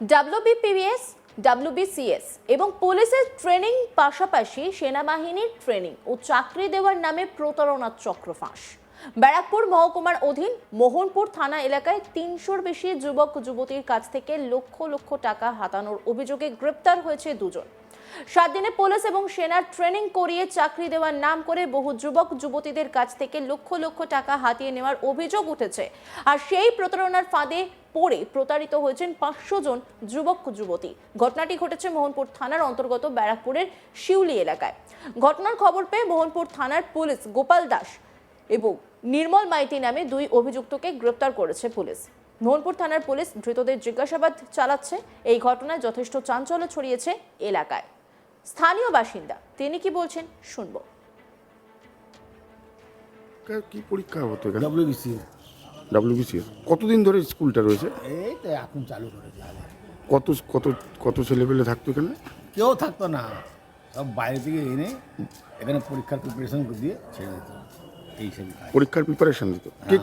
WBPS WBCS এবং পুলিশের training পাশাপাশি সেনাবাহিনীর ট্রেনিং ও চাকরি দেওয়ার নামে প্রতারণা চক্র ফাঁস ব্যারাকপুর মহকুমার অধীন মোহনপুর থানা এলাকায় তিনশোর বেশি যুবক, যুবতীর কাছ থেকে লক্ষ লক্ষ টাকা হাতানোর অভিযোগে গ্রেপ্তার হয়েছে দুজন। সাত দিনে পুলিশ এবং সেনার ট্রেনিং করিয়ে চাকরি দেওয়ার নাম করে বহু যুবক, যুবতীদের কাছ থেকে লক্ষ লক্ষ টাকা হাতিয়ে নেওয়ার অভিযোগ উঠেছে। আর সেই প্রতারণার ফাঁদে পড়ে প্রতারিত হয়েছেন পাঁচশো জন যুবক, যুবতী। ঘটনাটি ঘটেছে মোহনপুর থানার অন্তর্গত ব্যারাকপুরের শিউলি এলাকায়। ঘটনার খবর পেয়ে মোহনপুর থানার পুলিশ গোপাল দাস এবং নির্মল মাইতি নামে দুই অভিযুক্তকে গ্রেপ্তার করেছে পুলিশ। মোহনপুর থানার পুলিশ ধৃতদের জিজ্ঞাসাবাদ চালাচ্ছে। এই ঘটনায় যথেষ্ট চাঞ্চল্য ছড়িয়েছে এলাকায়। স্থানীয় বাসিন্দা তিনি কি বলছেন শুনব। কি পরীক্ষা হতো এখানে? ডব্লিউবিসি ডাব্লিউবিসিএস কতদিন ধরে স্কুলটা রয়েছে? এই তো এখন চালু করেছে কত কত কত ছেলেপেলে থাকতো এখানে? কেউ থাকতো না। সব বাইরে থেকে এনে এখানে পরীক্ষার প্রিপারেশন দিয়ে ছেড়ে দিত। এই সব পরীক্ষার প্রিপারেশন দিত। কে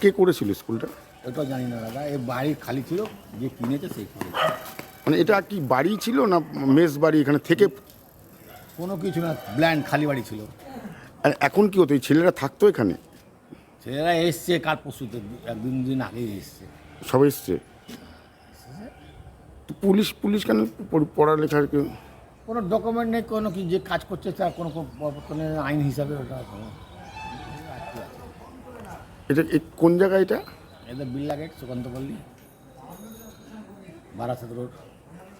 কে করেছিল স্কুলটা? ওটা জানি না দাদা। এ বাড়ি খালি ছিল যে কিনেছে সেই কিনেছে। মানে এটা কি বাড়ি ছিল না মেস বাড়ি এখানে থেকে? কোনো কিছু না ব্ল্যান্ড খালি বাড়ি ছিল। আর এখন কি হতো? এই ছেলেরা থাকতো এখানে? ছেলেরা এসছে কাল পরশুতে একদিন দিন আগেই এসছে। সবাই এসছে? তো পুলিশ পুলিশ কেন পড়- পড়ালেখার কেউ কোনো ডকুমেন্ট নেই কোনো কি যে কাজ করছে তার কোনো কোনো আইন হিসাবে ওটা এটা কোন জায়গায় এটা? এটা বিল্লা গেট সুকান্ত পল্লী বারাসাত রোড।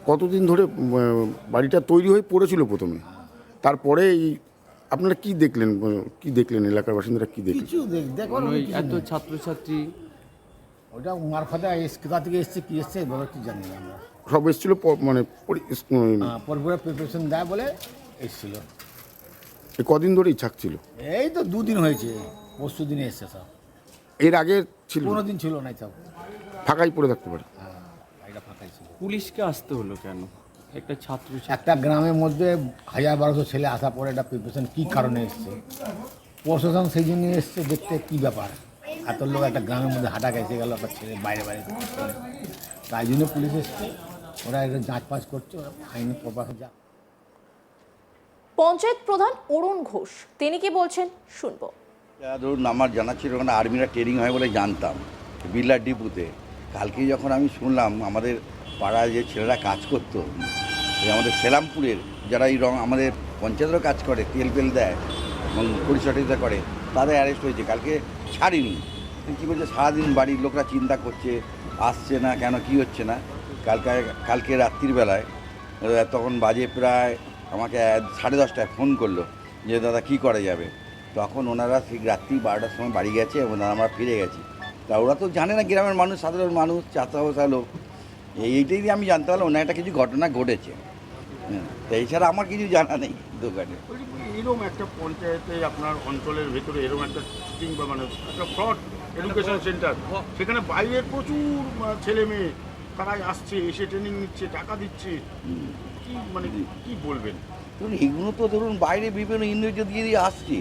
কতদিন ধরে বাড়িটা তৈরি হয়ে পড়েছিল প্রথমে। তারপরে এই আপনারা কি দেখলেন কি দেখলেন এলাকার বাসিন্দারা কি দেখলেন? কিছু দেখ দেখো ওই এত ছাত্রছাত্রী ওটা মারফতে এস কোথা থেকে এসছে কি এসছে এভাবে কি জানি না আমরা। সব এসেছিল মানে পরপরে প্রিপারেশন দেয় বলে এসছিল। এ কদিন ধরেই থাকছিল এই তো দুদিন হয়েছে পরশু দিনে এসছে সব। এর আগে ছিল কোনো দিন ছিল না সব। ফাঁকাই পড়ে থাকতে পারে হ্যাঁ বাড়িটা ফাঁকাই ছিল পুলিশকে আসতে হলো কেন? একটা ছাত্র একটা গ্রামের মধ্যে হাজার বারোশো ছেলে আসা পরে একটা প্রিপারেশন কী কারণে এসছে? প্রশাসন সেই জন্য এসছে দেখতে কী ব্যাপার? এত লোক একটা গ্রামের মধ্যে হাঁটা গেছে গেল একটা ছেলে বাইরে বাইরে। তাই জন্য পুলিশ এসছে। ওরা এটা যাঁচ পাঁচ করছে ওরা আইনি প্রপার যা। পঞ্চায়েত প্রধান অরুণ ঘোষ তিনি কি বলছেন? শুনব। ধরুন আমার জানা ছিল ওখানে আর্মিরা ট্রেনিং হয় বলে জানতাম বিল্লার ডিপুতে। কালকে যখন আমি শুনলাম আমাদের পাড়ায় যে ছেলেরা কাজ করতো, এই আমাদের সেলামপুরের যারা এই রং, আমাদের পঞ্চায়েতেরও কাজ করে, তেল ফেল দেয় এবং পরিচর্যা করে, তাদের অ্যারেস্ট হয়েছে। কালকে ছাড়িনি। কী বলছে, সারাদিন বাড়ির লোকরা চিন্তা করছে, আসছে না কেন, কি হচ্ছে না? কালকে কালকে রাত্রির বেলায় তখন বাজে প্রায় আমাকে সাড়ে দশটায় ফোন করল যে, দাদা, কি করা যাবে? তখন ওনারা ঠিক রাত্রি বারোটার সময় বাড়ি গেছে এবং আমরা ফিরে গেছি। তা ওরা তো জানে না, গ্রামের মানুষ, সাধারণ মানুষ চাষা লোক। এইটাই দিয়ে আমি জানতে পারলাম ওনার একটা কিছু ঘটনা ঘটেছে। তো এছাড়া আমার কিছু জানা নেই দোকানে। এরকম একটা পঞ্চায়েতে আপনার অঞ্চলের ভেতরে এরকম একটা চিটিং বা মানে একটা ফ্রড এডুকেশন সেন্টার সেখানে বাইরের প্রচুর ছেলে মেয়ে তারাই আসছে এসে ট্রেনিং নিচ্ছে টাকা দিচ্ছে। কি মানে কি বলবেন? ধরুন এগুলো তো ধরুন বাইরে বিভিন্ন ইন্দ্রিয় দিয়ে দিয়ে আসছে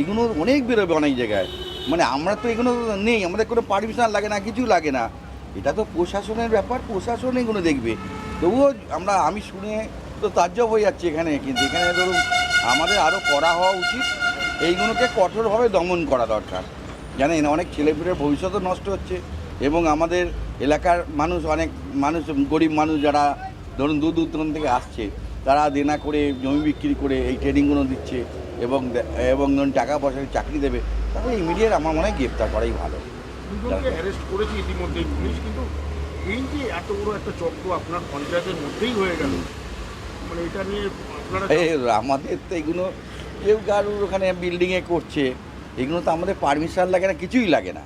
এগুলো অনেক বেরোবে অনেক জায়গায়। মানে আমরা তো এগুলো নেই আমাদের কোনো পারমিশন লাগে না কিছু লাগে না। এটা তো প্রশাসনের ব্যাপার, প্রশাসন এগুলো দেখবে। তবুও আমরা, আমি শুনে তো তাজ্জব হয়ে যাচ্ছে এখানে, কিন্তু এখানে ধরুন আমাদের আরও করা হওয়া উচিত, এইগুলোকে কঠোরভাবে দমন করা দরকার। জানেন, অনেক ছেলেপেলের ভবিষ্যৎও নষ্ট হচ্ছে এবং আমাদের এলাকার মানুষ অনেক, মানুষ, গরিব মানুষ যারা ধরুন দূর দূর থেকে আসছে, তারা দেনা করে, জমি বিক্রি করে এই ট্রেনিংগুলো দিচ্ছে এবং এবং ধরুন টাকা পয়সা চাকরি দেবে তাহলে ইমিডিয়েট আমার মনে হয় গ্রেপ্তার করাই ভালো। দুজনকে অ্যারেস্ট করেছে ইতিমধ্যেই পুলিশ কিন্তু এই যে এত বড় একটা চক্র আপনার পঞ্চায়েতের মধ্যেই হয়ে গেল মানে এটা নিয়ে আপনারা আমাদের তো এগুলো কেউ কারুর ওখানে বিল্ডিংয়ে করছে এগুলো তো আমাদের পারমিশন লাগে না কিছুই লাগে না।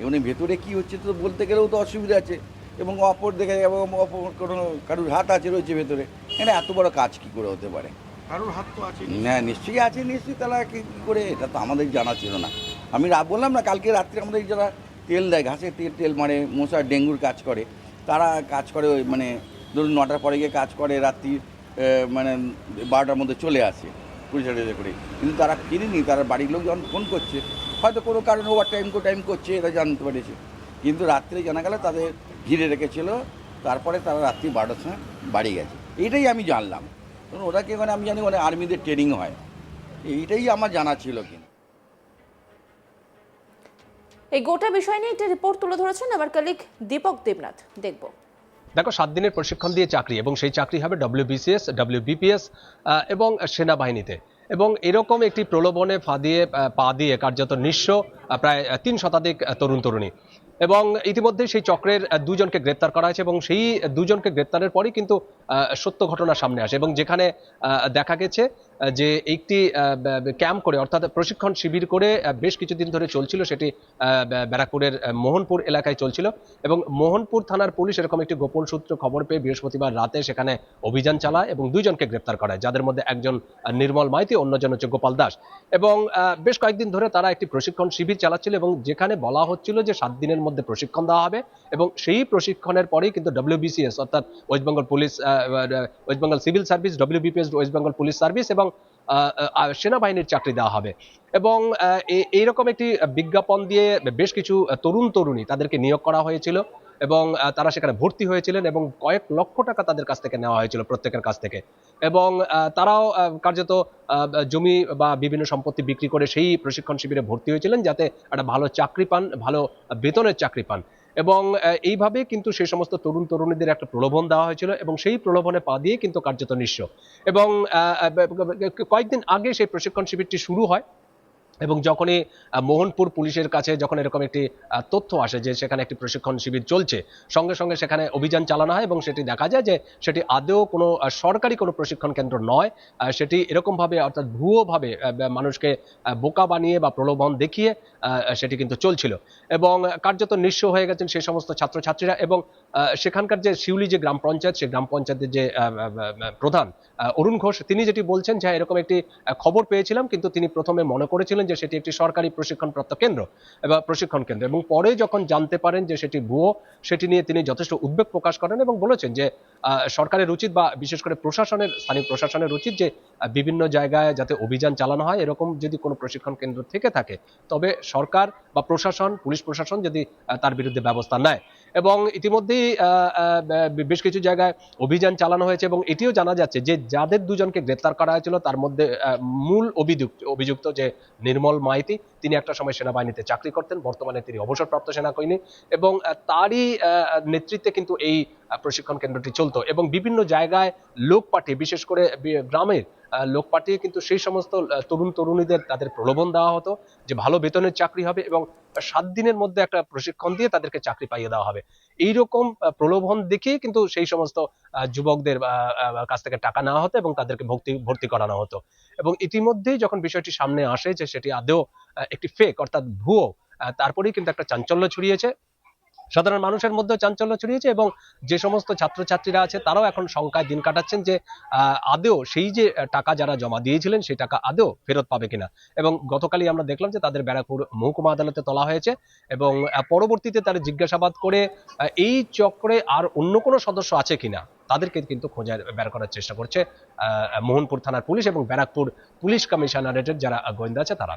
এর ভেতরে কী হচ্ছে তো বলতে গেলেও তো অসুবিধা আছে এবং অপর দেখে এবং অপর কোনো কারুর হাত আছে রয়েছে ভেতরে এটা এত বড় কাজ কী করে হতে পারে? কারোর হাত তো আছে না নিশ্চয়ই আছে নিশ্চয়ই তারা কী কী করে এটা তো আমাদের জানা ছিল না। আমি বললাম না কালকে রাত্রে আমাদের যারা তেল দেয় ঘাসের তেল তেল মারে, মশা, ডেঙ্গুর কাজ করে। তারা কাজ করে ওই মানে ধরুন নটার পরে গিয়ে কাজ করে, রাত্রি মানে বারোটার মধ্যে চলে আসে পরিচয় করে। কিন্তু তারা ফিরেনি, তারা বাড়ির লোক যখন ফোন করছে। হয়তো কোনো কারণে ওভার টাইম কো টাইম করছে এরা জানতে পেরেছে। কিন্তু রাত্রে জানা গেল তাদের ঘিরে রেখেছিল, তারপরে তারা রাত্রি বারোটার সময় বাড়ি গেছে। এইটাই আমি জানলাম। কারণ ওটাকে মানে আমি জানি মানে আর্মিদের ট্রেনিং হয়। এইটাই আমার জানা ছিল কিন্তু। এই গোটা বিষয় নিয়ে একটি রিপোর্ট তুলে ধরেছেন আমার কলিগ দীপক দেবনাথ। দেখব। দেখো, সাত দিনের প্রশিক্ষণ দিয়ে চাকরি, এবং সেই চাকরি হবে ডব্লিউবিসিএস ডব্লিউবিপিএস এবং সেনাবাহিনীতে। এবং এরকম একটি প্রলোভনে ফা দিয়ে পা দিয়ে কার্যত নিঃস্ব প্রায় তিন শতাধিক তরুণ তরুণী। এবং ইতিমধ্যে সেই চক্রের দুজনকে গ্রেপ্তার করা হয়েছে, এবং সেই দুজনকে গ্রেপ্তারের পরই কিন্তু সত্য ঘটনা সামনে আসে, এবং যেখানে দেখা গেছে যে একটি ক্যাম্প করে, অর্থাৎ প্রশিক্ষণ শিবির করে বেশ কিছুদিন ধরে চলছিল, সেটি ব্যারাকপুরের মোহনপুর এলাকায় চলছিল এবং মোহনপুর থানার পুলিশ এরকম একটি গোপন সূত্র খবর পেয়ে বৃহস্পতিবার রাতে সেখানে অভিযান চালায় এবং দুইজনকে গ্রেপ্তার করায়, যাদের মধ্যে একজন নির্মল মাইতি, অন্যজন হচ্ছে গোপাল দাস এবং বেশ কয়েকদিন ধরে তারা একটি প্রশিক্ষণ শিবির চালাচ্ছিল এবং যেখানে বলা হচ্ছিল যে সাত দিনের মধ্যে প্রশিক্ষণ দেওয়া হবে এবং সেই প্রশিক্ষণের পরেই কিন্তু ডব্লিউবিসিএস অর্থাৎ west Bengal police west Bengal civil service WBPS west Bengal police service এবং সেনাবাহিনীর চাকরি দেওয়া হবে। এবং এইরকম একটি বিজ্ঞাপন দিয়ে বেশ কিছু তরুণ তরুণী তাদেরকে নিয়োগ করা হয়েছিল এবং তারা সেখানে ভর্তি হয়েছিলেন এবং কয়েক লক্ষ টাকা তাদের কাছ থেকে নেওয়া হয়েছিল প্রত্যেকের কাছ থেকে। এবং তারাও কার্যত জমি বা বিভিন্ন সম্পত্তি বিক্রি করে সেই প্রশিক্ষণ শিবিরে ভর্তি হয়েছিলেন যাতে একটা ভালো চাকরি পান, ভালো বেতনের চাকরি পান। এবং এইভাবে কিন্তু সেই সমস্ত তরুণ তরুণীদের একটা প্রলোভন দেওয়া হয়েছিল এবং সেই প্রলোভনে পা দিয়ে কিন্তু কার্যত নিঃস্ব। এবং কয়েকদিন আগে সেই প্রশিক্ষণ শিবিরটি শুরু হয়। এবং যখনই মোহনপুর পুলিশের কাছে যখন এরকম একটি তথ্য আসে যে সেখানে একটি প্রশিক্ষণ শিবির চলছে, সঙ্গে সঙ্গে সেখানে অভিযান চালানো হয় এবং সেটি দেখা যায় যে সেটি আদৌ কোনো সরকারি কোনো প্রশিক্ষণ কেন্দ্র নয় সেটি এরকমভাবে অর্থাৎ ভুয়োভাবে মানুষকে বোকা বানিয়ে বা প্রলোভন দেখিয়ে সেটি কিন্তু চলছিল। এবং কার্যত নিঃস্ব হয়ে গেছেন সেই সমস্ত ছাত্রছাত্রীরা এবং সেখানকার যে শিউলি যে গ্রাম পঞ্চায়েত সেই গ্রাম পঞ্চায়েতের যে প্রধান অরুণ ঘোষ, তিনি যেটি বলছেন যে এরকম একটি খবর পেয়েছিলাম, কিন্তু তিনি প্রথমে মনে করেছিলেন যে সেটি একটি সরকারি প্রশিক্ষণপ্রাপ্ত কেন্দ্র এবং প্রশিক্ষণ কেন্দ্র। এবং পরে যখন জানতে পারেন যে সেটি ভুয়ো, সেটি নিয়ে তিনি যথেষ্ট উদ্বেগ প্রকাশ করেন এবং বলেছেন যে সরকারের উচিত বা বিশেষ করে প্রশাসনের, স্থানীয় প্রশাসনের উচিত যে বিভিন্ন জায়গায় যাতে অভিযান চালানো হয়। এরকম যদি কোনো প্রশিক্ষণ কেন্দ্র থেকে থাকে, তবে সরকার বা প্রশাসন, পুলিশ প্রশাসন যদি তার বিরুদ্ধে ব্যবস্থা নেয়। এবং ইতিমধ্যেই বেশ কিছু জায়গায় অভিযান চালানো হয়েছে এবং এটিও জানা যাচ্ছে যে যাদের দুজনকে গ্রেপ্তার করা হয়েছিল, তার মধ্যে মূল অভিযুক্ত অভিযুক্ত যে নির্মল মাইতি, তিনি একটা সময় সেনাবাহিনীতে চাকরি করতেন, বর্তমানে তিনি অবসরপ্রাপ্ত সেনাকর্মী এবং তারই নেতৃত্বে কিন্তু এই প্রশিক্ষণ কেন্দ্রটি চলতো এবং বিভিন্ন জায়গায় লোক পাঠিয়ে বিশেষ করে গ্রামের লোক পাঠিয়ে কিন্তু সেই সমস্ত তরুণ তরুণীদের তাদের প্রলোভন দেওয়া হতো যে ভালো বেতনের চাকরি হবে এবং সাত দিনের মধ্যে একটা প্রশিক্ষণ দিয়ে তাদেরকে চাকরি পাইয়ে দেওয়া হবে। এইরকম আহ, প্রলোভন দেখিয়ে কিন্তু সেই সমস্ত যুবকদের কাছ থেকে টাকা নেওয়া হতো এবং তাদেরকে ভর্তি ভর্তি করানো হতো। এবং ইতিমধ্যেই যখন বিষয়টি সামনে আসে যে সেটি আদৌ একটি ফেক অর্থাৎ ভুয়ো তারপরেই কিন্তু একটা চাঞ্চল্য ছড়িয়েছে। সাধারণ মানুষের মধ্যে চাঞ্চল্য ছড়িয়েছে এবং যে সমস্ত ছাত্রছাত্রীরা আছে তারাও এখন শঙ্কায় দিন কাটাচ্ছেন যে আহ, আদৌ সেই যে টাকা যারা জমা দিয়েছিলেন সেই টাকা আদৌ ফেরত পাবে কিনা। এবং গতকালই আমরা দেখলাম যে তাদের ব্যারাকপুর মহকুমা আদালতে তোলা হয়েছে এবং পরবর্তীতে তারা জিজ্ঞাসাবাদ করে এই চক্রে আর অন্য কোনো সদস্য আছে কিনা তাদেরকে কিন্তু খোঁজার বের করার চেষ্টা করছে মোহনপুর থানার পুলিশ এবং ব্যারাকপুর পুলিশ কমিশনারেটের যারা গোয়েন্দা আছে তারা।